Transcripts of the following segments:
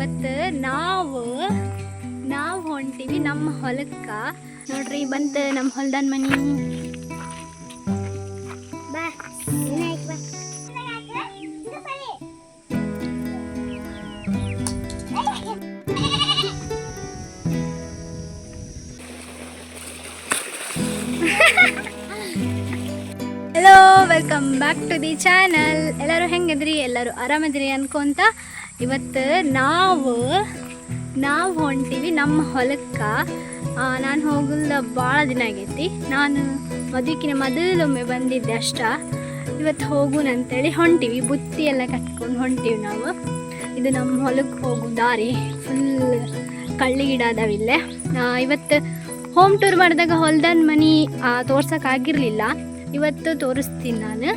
ಇವತ್ತು ನಾವು ನಾವು ಹೊಂಟಿವಿ ನಮ್ಮ ಹೊಲಕ್ಕೆ. ನೋಡ್ರಿ, ಬಂತ ನಮ್ಮ ಹೊಲ್ದನ್ ಮನಿ. Hello welcome back to the channel ಎಲ್ಲರೂ ಹೆಂಗಿದ್ರಿ? ಎಲ್ಲರೂ ಆರಾಮದ್ರಿ ಅನ್ಕೊಂತ? ಇವತ್ತು ನಾವು ನಾವು ಹೊಂಟೀವಿ ನಮ್ಮ ಹೊಲಕ್ಕೆ. ನಾನು ಹೋಗಲ್ಲ ಭಾಳ ದಿನ ಆಗೈತಿ. ನಾನು ಮದುವೆಕಿನ ಮೊದಲೊಮ್ಮೆ ಬಂದಿದ್ದೆ ಅಷ್ಟ. ಇವತ್ತು ಹೋಗುಣ ಅಂತೇಳಿ ಹೊಂಟೀವಿ. ಬುತ್ತಿ ಎಲ್ಲ ಕಟ್ಕೊಂಡು ಹೊಂಟೀವಿ ನಾವು. ಇದು ನಮ್ಮ ಹೊಲಕ್ಕೆ ಹೋಗೋ ದಾರಿ. ಫುಲ್ ಕಳ್ಳಿ ಗಿಡ ಅದಾವಿಲ್ಲೇ ಇವತ್ತು ಹೋಮ್ ಟೂರ್ ಮಾಡಿದಾಗ ಹೊಲ್ದನ್ ಮನಿ ತೋರ್ಸೋಕ್ಕಾಗಿರಲಿಲ್ಲ ಇವತ್ತು ತೋರಿಸ್ತೀನಿ ನಾನು.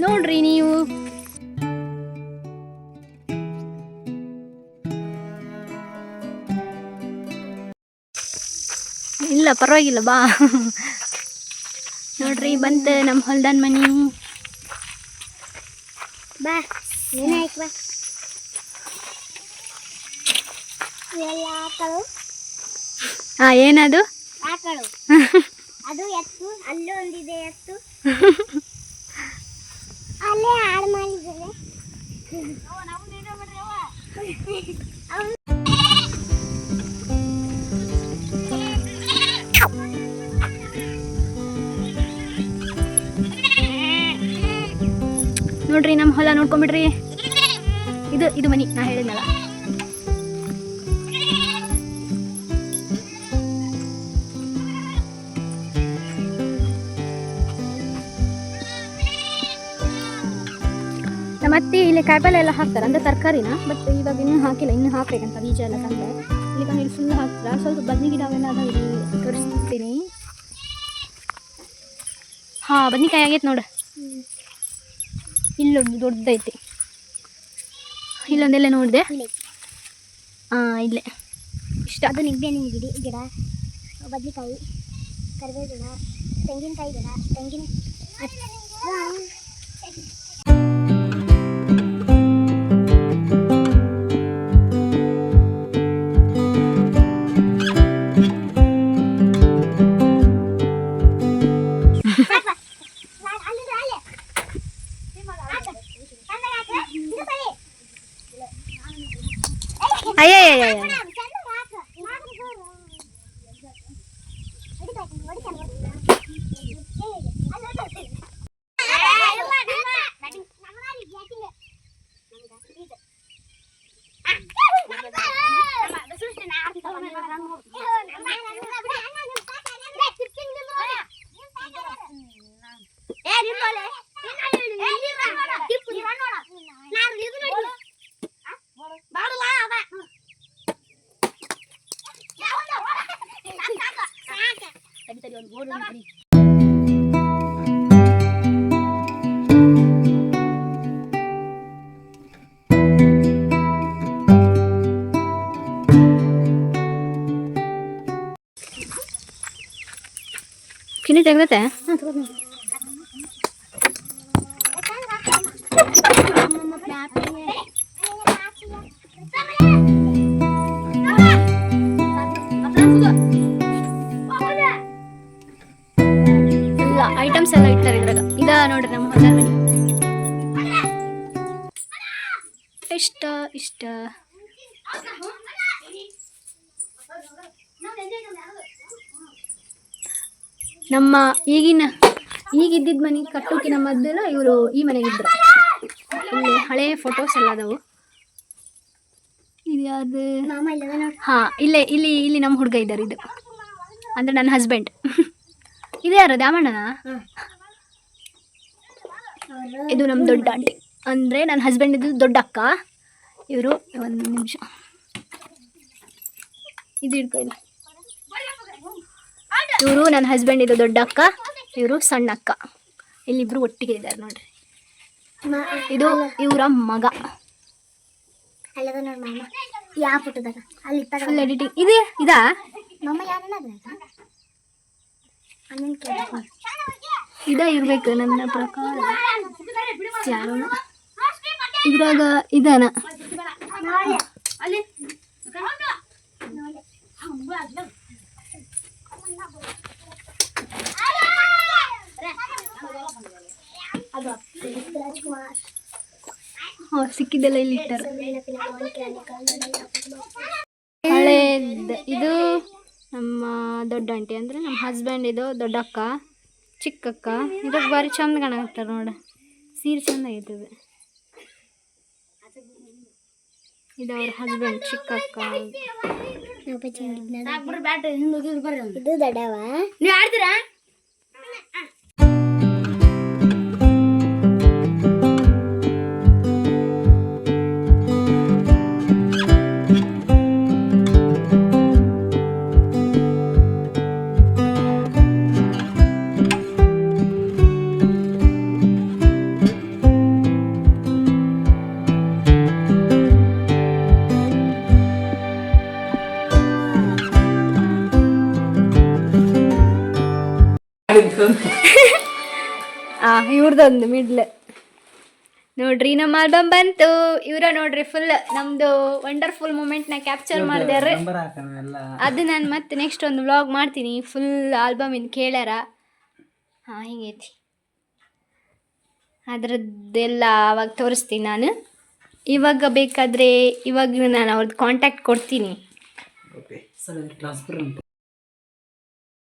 ನೋಡ್ರಿ ನೀವು. ಇಲ್ಲ ಪರವಾಗಿಲ್ಲ ಬಾ. ನೋಡ್ರಿ ಬಂತ ನಮ್ಮ ಹೊಲ್ದನ್ ಮನಿ. ಬಾ ವಿನಾಯಕ್ ಬಾ. ಹಾ ಏನದು? ಆಕಳು ಅದು ಎತ್ತು ಅಲ್ಲೂ ಒಂದಿದೆ ಎತ್ತು. ಅಲ್ಲೇ ಹಾಳು ಮಾಡಿದ್ದಾರೆ ನೋಡ್ರಿ ನಮ್ಮ ಹೊಲ ನೋಡ್ಕೊಂಬಿಡ್ರಿ. ಇದು ಇದು ಮನಿ, ನಾ ಹೇಳಿದ್ನಲ್ಲ. ಮತ್ತೆ ಇಲ್ಲಿ ಕಾಯಿಪಲ್ಲೆ ಎಲ್ಲ ಹಾಕ್ತಾರೆ, ಅಂದ್ರೆ ತರಕಾರಿನ? ಬಟ್ ಇವಾಗ ಇನ್ನೂ ಹಾಕಿಲ್ಲ, ಇನ್ನೂ ಹಾಕ್ಬೇಕಂತ ಬೀಜ ಎಲ್ಲ ತಂದೆ ಇಲ್ಲಿ ಇಲ್ಲಿ ಫುಲ್ ಹಾಕ್ತಾರೆ. ಸ್ವಲ್ಪ ಬದ್ನಿ ಗಿಡ ಅವೆಲ್ಲ ಇಲ್ಲಿ, ತೋರಿಸ್ತೀನಿ. ಹಾಂ, ಬದ್ನಿಕಾಯಿ ಆಗೈತೆ ನೋಡು. ಇಲ್ಲೊಂದು ದೊಡ್ಡದೈತೆ. ಇಲ್ಲೊಂದೆಲ್ಲ ನೋಡಿದೆ? ಹಾಂ ಇಲ್ಲೇ. ಇಷ್ಟ, ಅದು ನಿಂಬೆಹಣ್ಣಿನ ಗಿಡ ಗಿಡ, ಬದ್ನೆಕಾಯಿ ಕರಿಬೇವು ಗಿಡ, ತೆಂಗಿನಕಾಯಿ ಗಿಡ, ತೆಂಗಿನ ಅಯ್ಯ 피니 땡그대? 응, 들어가. ಇಷ್ಟ. ನಮ್ಮ ಈಗಿನ ಈಗ ಇದ್ದಿದ್ದ ಮನೆ ಕಟ್ಟೋಕಿನ ಮೊದಲು ಇವರು ಈ ಮನೆಗಿದ್ರು ಇಲ್ಲಿ ಹಳೆ ಫೋಟೋಸ್ ಎಲ್ಲ ಅದಾವು. ಇದು ಯಾವುದು ಹಾಂ, ಇಲ್ಲೇ, ಇಲ್ಲಿ ಇಲ್ಲಿ ನಮ್ಮ ಹುಡುಗ ಇದ್ದಾರೆ ಇದು. ಅಂದ್ರೆ ನನ್ನ ಹಸ್ಬೆಂಡ್ ಇದು ಯಾರು, ದ್ಯಾಮಣ್ಣನ? ಇದು ನಮ್ಮ ದೊಡ್ಡ ಆಂಟಿ. ಅಂದರೆ ನನ್ನ ಹಸ್ಬೆಂಡ್ ಇದು ದೊಡ್ಡ ಅಕ್ಕ. ಇವರು ಒಂದು ನಿಮಿಷ. ಇದು ಇಟ್ಕೊ ಇಲ್ಲಿ. ಇವರು ನನ್ನ ಹಸ್ಬೆಂಡ್ ಇದು ದೊಡ್ಡ ಅಕ್ಕ ಇವರು ಸಣ್ಣ ಅಕ್ಕ. ಇಲ್ಲಿಬ್ರು ಒಟ್ಟಿಗೆ ಇದ್ದಾರೆ ನೋಡ್ರಿ. ಇದು ಇವರ ಮಗ. ಫುಲ್ ಎಡಿಟಿಂಗ್ ಇದೆ ಇದಾ? ಇರ್ಬೇಕು ನನ್ನ ಪ್ರಕಾರ. ಇದ್ರಾಗ ಇದಾನ. ಸಿಕ್ಕಿದ್ದೆಲ್ಲ ಇಲ್ಲಿ ಇಟ್ಟರು ಹಳೆ ಇದು ನಮ್ಮ ದೊಡ್ಡ ಆಂಟಿ ಅಂದ್ರೆ ನಮ್ಮ ಹಸ್ಬೆಂಡ್ ಇದು ದೊಡ್ಡಕ್ಕ, ಚಿಕ್ಕಕ್ಕ. ಇದಕ್ಕೆ ಭಾರಿ ಚಂದ ಕಾಣಕತ್ತಾರ ನೋಡ. ಸೀರೆ ಚಂದ ಆಯ್ತದೆ ಇದು ಅವ್ರ ಹಸ್ಬೆಂಡ್ ಚಿಕ್ಕಕ್ಕ ಇದು ದೊಡ್ಡವ ನೀವು ಆಡ್ತೀರಾ ಇವ್ರದೊಂದು ಮಿಡ್ಲ್. ನೋಡ್ರಿ ನಮ್ಮ ಆಲ್ಬಮ್ ಬಂತು. ಇವರ ನೋಡ್ರಿ ಫುಲ್ ನಮ್ದು ವಂಡರ್ಫುಲ್ ಮೂಮೆಂಟ್ನ ಕ್ಯಾಪ್ಚರ್ ಮಾಡಿದಾರೆ ಅದು ನಾನು ಮತ್ತೆ ನೆಕ್ಸ್ಟ್ ಒಂದು ವ್ಲಾಗ್ ಮಾಡ್ತೀನಿ. ಫುಲ್ ಆಲ್ಬಮ್ ಇನ್ ಕೇಳ್ಯಾರ. ಹಾ ಹಿಂಗೈತಿ ಅದರದ್ದೆಲ್ಲ ಅವಾಗ ತೋರಿಸ್ತೀನಿ ನಾನು. ಇವಾಗ ಬೇಕಾದರೆ ಇವಾಗ ನಾನು ಅವ್ರದ್ದು ಕಾಂಟ್ಯಾಕ್ಟ್ ಕೊಡ್ತೀನಿ.